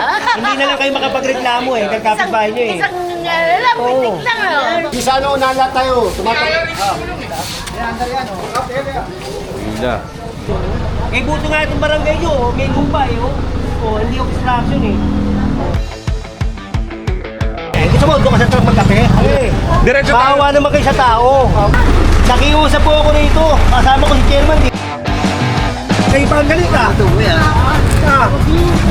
Hindi na lang kayo makapagreklamo eh, kag kapitbahay nyo eh. Isang uh, lang, Oo. pitik lang. Oh. Di sana unahan lahat tayo. Tumatak. Hila. Eh buto nga itong barangay nyo, oh, may lupa eh. Oh. Oh, hindi obstruction eh. Eh, gusto mo, doon ka sa truck magkape? Eh, Diretso tayo. Maawa naman kayo sa tao. Nakiusap po ako rito. Kasama ko si chairman. Eh. Kayo ba ang galit ah? Ah,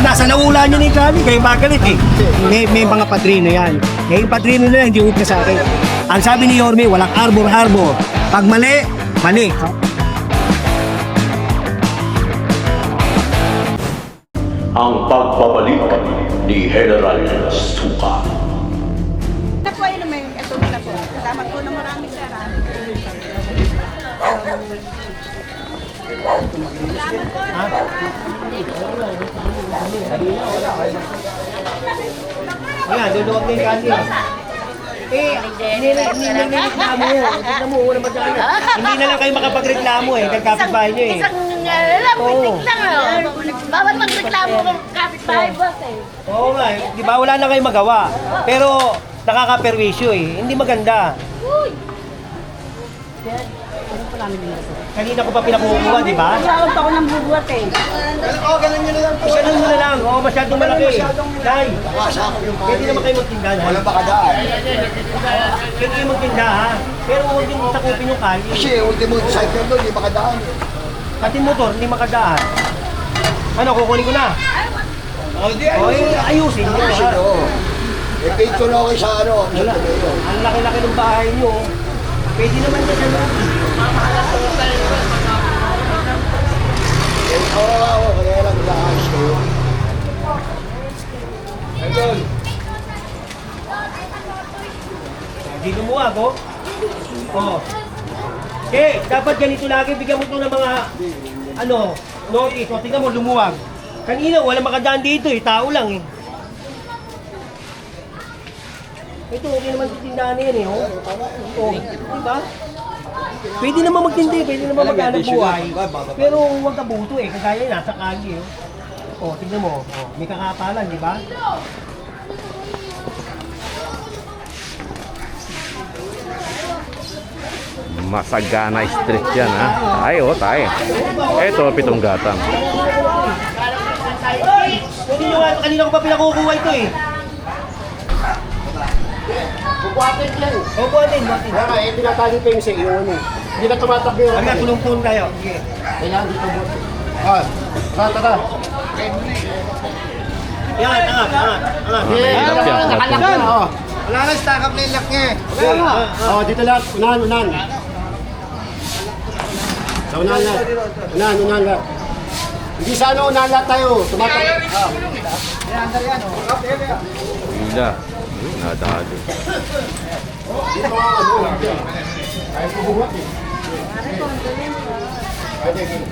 nasa naula niya ni Kali, kayo ba ang galit eh? May, may mga padrino yan. Eh, yung padrino na yan, hindi upna sa akin. Ang sabi ni Yorme, walang arbor-arbor. Pag mali, mali. ang pagbabalik ni General Suka. Na po ay naman ito na po. Salamat po na maraming. Ayan, luluwag na yung Kali. Eh. Tignan mo. Hindi na lang kayo makapagreklamo eh, kag kapitbahay nyo eh. Isang uh, lang, Oo. pitik lang. Oh. Bawal magreklamo ng kapitbahay boss eh. Oo nga, eh. di ba wala na kayong magawa. Pero nakaka-perwisyo eh, hindi maganda. Kanina ko pa pinakukuha, di ba? Pa ako nang bubuhat eh. Isa mo na lang, oo, masyadong malaki. Day, pwede naman kayo magtinda. Day. Walang bakadaan. Pwede kayo magtinda ha. Pero huwag din sakupin yung kali. Kasi ultimo cycle doon, hindi makadaan. Pati motor, hindi makadaan. Ano, kukunin ko na. O, eh, ayusin nyo Kasi ha. oo. Eh, paid ko na ako sa ano. Ang laki-laki ng bahay nyo. Pwede naman na siya. Oo, oo, kaya lang nag-aayos kayo. Hindi lumuwag, oh. Oo. Okay, dapat ganito lagi. Bigyan mo ito ng mga, ano, notice. O, tingnan mo, lumuwag. Kanina, wala makadaan dito eh. Tao lang eh. Ito, okay naman sa tindahan na yan eh, oh. Oh, di ba? Pwede naman magtindi, pwede naman maghanap buhay. Pero huwag ka buto eh, kagaya nasa kagi eh. Oh, tingnan mo, oh, may kakapalan, di ba? Masagana Street yan ha. Tayo, tayo. Ito, pitong gatang. Pwede nyo nga, kanina ko pa pinakukuha ito eh. Bubuhatin yan. O, buhatin, nga, eh, tinatali pa yung sa iyo. ano. Hindi na tumatakbo yung Kaya tulong-tulong tayo. Sige. Kailangan dito buhatin. Ah, tara, tara. Yan, angat, angat, angat. Mahirap yan. Nakalak na, oh. Wala na, stack up na yung lock niya. Wala na. Oh, dito lahat. Unahan, unahan. Sa unahan lahat. Unahan, unahan lahat. Hindi sa ano, unahan lahat tayo. Tumatak. Ah. Hila. Ayun, Nadali. Dito, ano, Pwede, pwede.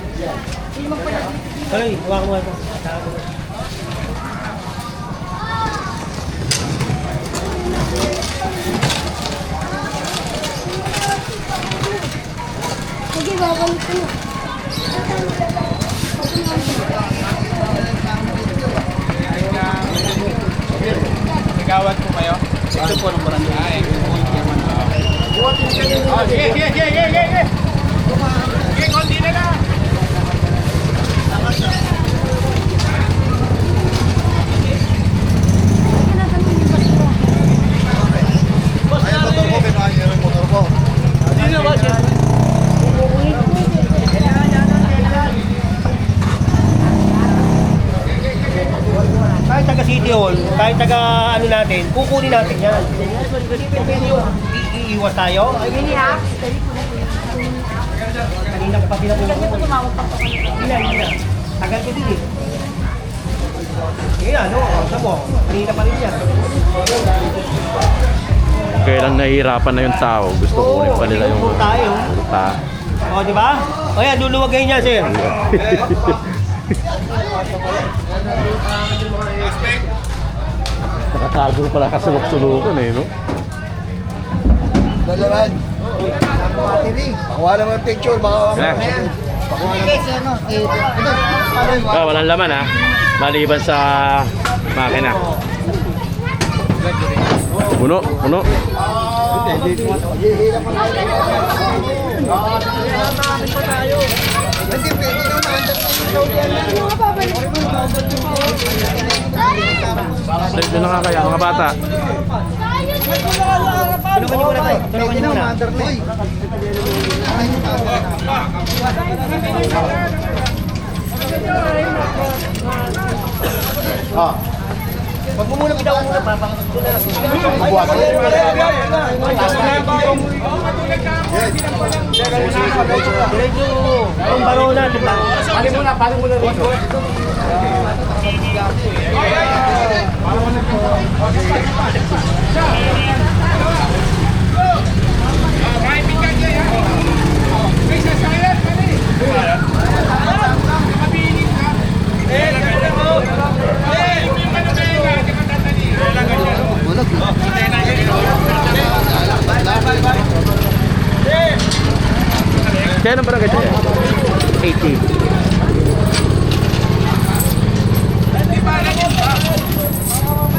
Ay, hawakan mo ito. Sige, babalik ko. Gawad po kayo? Ito po ng barangay. Ah, sige, sige, sige, sige, sige. Sige, konti na lang. Kahit taga City Hall, kahit taga ano natin, kukunin natin yan. Pwede yung i- iiwas tayo. Ay, Kanina ko pa ko. Na, hindi na. Tagal ko din eh. Eh ano, sa mo, kanina pa rin yan. Kailan nahihirapan na yung tao, gusto Oo, kunin pa nila yung tayo. multa. O, di ba? O yan, luluwagay niya, sir. Nakatago pala kasulok-sulukan eh, no? Dalaman. Pakuha naman picture, baka Kaya. Pakuha naman. Ah, walang laman ha. Maliban sa Makina. Puno, puno. Dito na nga kaya, mga bata. Tulungan niyo muna tayo. Tulungan niyo muna. Ah. Huwag mo muna bitaw muna. Papangat ko na. Buwan. Diretso. Ang barona, di ba? Pali muna, pali muna rito. Kaya ng barangay siya? 80.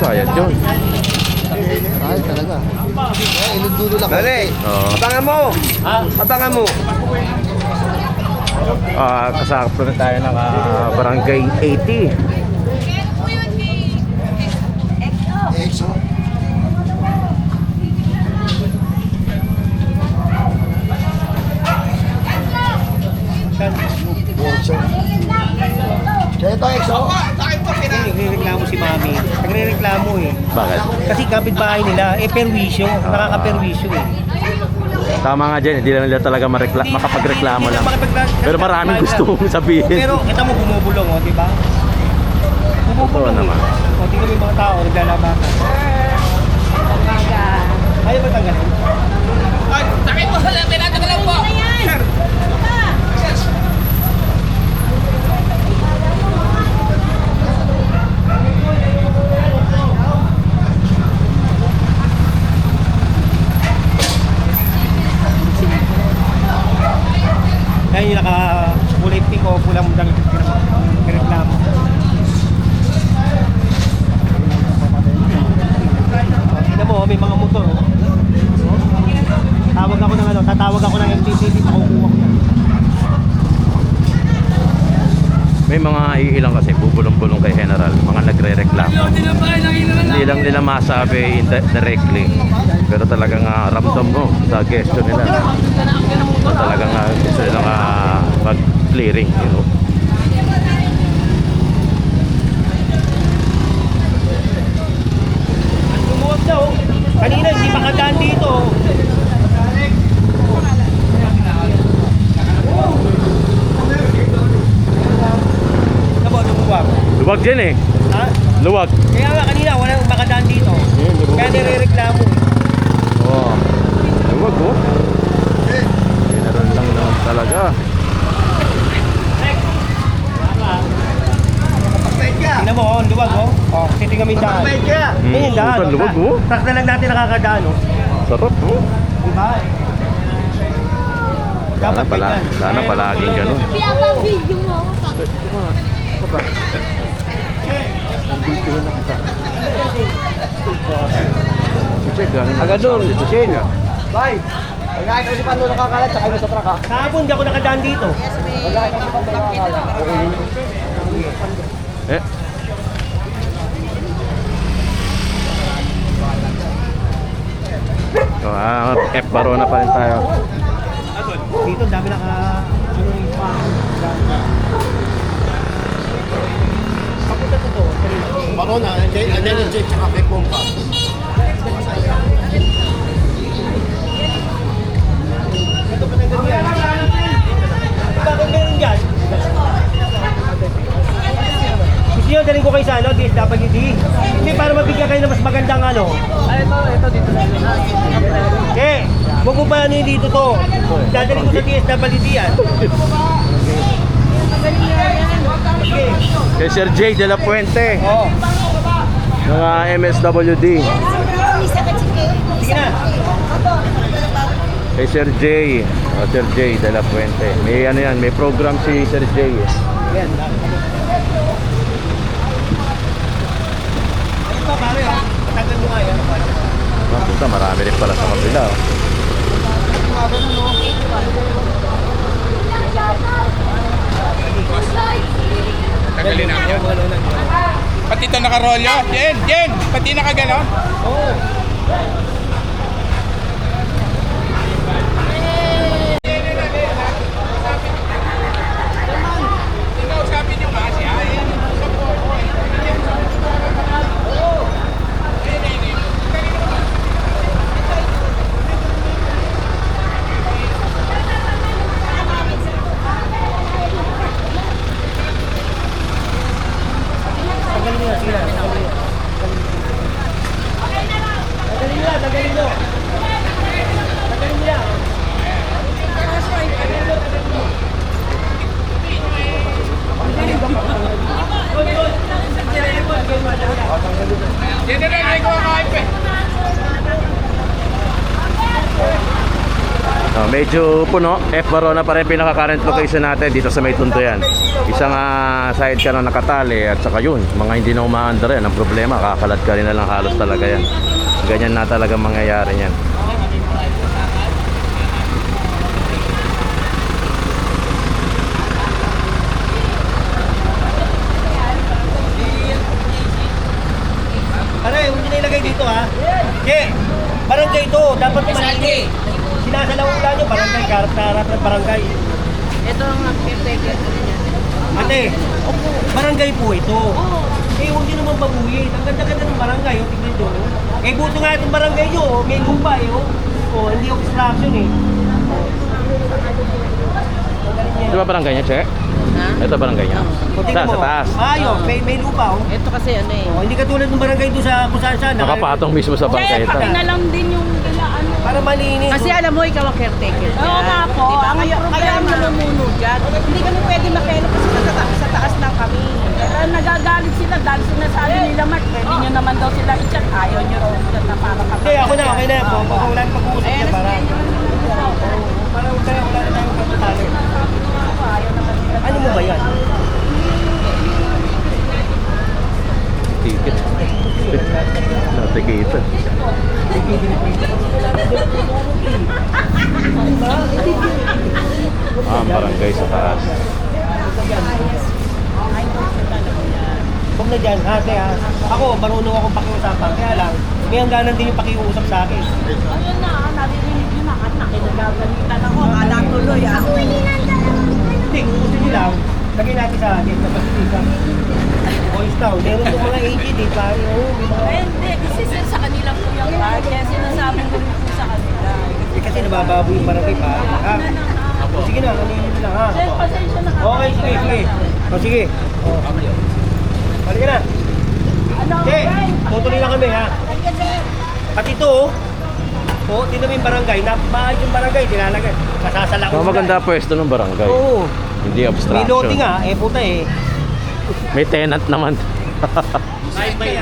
Sayad yun. Ay, talaga. Ay, inudulo lang. Dali. Oo. Abangan mo. Ha? Abangan mo. Ah, kasakap na tayo ng ah, barangay 80. Buwonso. Kaya ito, EXO. Nagre-reklamo si Mami. Nagre-reklamo eh. Bakit? Kasi kapitbahay nila, eh perwisyo. Nakaka-perwisyo eh. Tama nga dyan, hindi lang nila talaga marekla- makapagreklamo lang. Pero maraming gusto mong sabihin. Pero kita mo bumubulong, oh, di ba? Totoo naman. O, tingnan mo yung mga tao, naglalabanan. Ayaw ba tanggalin? Yan yung naka-kulay pink o pulang damit ng reklamo. Tingnan mo, may mga motor. Oh. Tawag ako ng ano, tatawag ako ng MTCD, makukuha ko yan. May mga iilang kasi bubulong-bulong kay General, mga nagre-reklamo. Hindi lang nila masabi directly. Pero talagang uh, ramdam mo sa gesture nila. Na talagang uh, gusto nila uh, mag-clearing, you know. Kanina hindi makadaan dito. Ano ba, lumuwag? Luwag din eh. Ha? Luwag. Kaya nga kanina walang makadaan dito. Kaya nire-reklamo. Oo. Luwag oh. General lang naman talaga. Tingnan mo, oh, luwag oh. Oh, titingnan mo yung daan. Hmm, yung daan. puta, luwag, oh. Na lang natin nakakadaan oh. Sarap oh. Diba? Sana Dapat pala, ganyan. sana palaging ganun. video mo. Check lang. Agad doon, Chen. Bye. Pagkain kasi paano nakakalat, sakay mo sa truck ha. Kahapon hindi ako nakadaan dito. Pagkain kasi paano nakakalat. Eh. So, ah, F Barona pa rin tayo. Dito dami naka... Ano yung pa? Papunta to to. Barona, Chen, and then Chen, tsaka kay Pompa. Ito pa na ganyan. Bakit meron dyan? Gusto nyo, daling ko kayo sa ano, DSWD. Hindi, para mabigyan kayo ng mas magandang ano. Ay, ito, ito, dito. Eh, huwag mo ba ano yung dito to? Dadaling ko sa DSWD yan. Kay Sir J. De La Puente. Oo. Mga MSWD. Kay Sir J. Oh, Sir J. De La Puente. May ano yan, may program si Sir J. Yan. Ito, pare, ha? Patagal mo nga yan. Ah, puta, marami rin pala sa kapila. Oh. Thank you. Tagalin namin yun. Pati ito nakarolyo. Jen, Jen, pati nakagano. Tagalin nyo, sige na. Tagalin nyo. Tagalin nyo, tagalin nyo. Tagalin nyo yan. Jen, Jen, may kumakain pa. eh. Oh, medyo puno. F. Barona pa rin pinaka-current location natin dito sa may Tondo yan. Isang uh, side ka na nakatali at saka yun, mga hindi na umaandar yan. Ang problema, kakalat ka rin na lang halos talaga yan. Ganyan na talaga mangyayari yan. Pare, huwag nyo na ilagay dito ha. Che, barangay ito. Dapat malinis. Sinasalaula nyo, barangay, karap-karap ng barangay. Ito ang caretaker ko rin yan. Ate, barangay po ito. Eh, huwag nyo naman babuyin. Ang ganda-ganda ng barangay, oh, tignan nyo. Eh, buto nga itong barangay nyo, oh. may lupa eh, oh. Oh, hindi obstruction eh. Di ba barangay niya, Che? Ha? Ito barangay niya. O, Sa, sa taas. Ayos, may, may lupa, oh. Ito kasi ano eh. Oh, hindi katulad ng barangay doon sa kung saan saan. Nakapatong mismo sa bangkay ito. Pati na lang din yung. Para malinis. Kasi alam mo, ikaw ang caretaker. Oo nga po, Diba? ang Kaya, kaya ang namumuno dyan. Hindi kami pwede makialam kasi sa, ta- sa taas lang kami. Kaya nagagalit sila dahil sinasabi nila, Mark, pwede nyo naman daw sila i-chat. Ayaw nyo i-chat na para kami. Hindi, ako na, okay na. Po, po, wala na pag-uusap Ayan, niya para. sige, Para wala tayo, wala na tayong pagtatalo. Ano mo ba yan? Ticket. Natikita. Ah, ang barangay sa taas. Huwag na dyan, ate ha. Ako, marunong akong pakiusapan. Kaya lang, may hangganan din yung pakiusap sa akin. Ayun na, naririnig nyo na at nakinagagalitan ako. Akala tuloy ah. Hindi, kung gusto nyo lang, lagay natin sa atin na pasitika. Boys Town, meron itong mga agent eh, pare. Oh, may mga... Eh, hindi, kasi sir, sa kanila po yung card. Kaya sinasabi ko rin po sa kanila. Eh, kasi nabababo yung barangay pare. Ha? O, sige na, kaninin nyo lang ha. Sir, pasensya na Okay, sige, sige. O, sige. O, Balik ka na. Che, tutuloy lang kami ha. Pati ito, oh. Oh, tinan mo yung barangay. Napabayad yung barangay, nilalagay. Masasala Oh, maganda pwesto ng barangay. Oo. Hindi May obstruction. lote nga, eh puta eh. May tenant naman. Nung pali.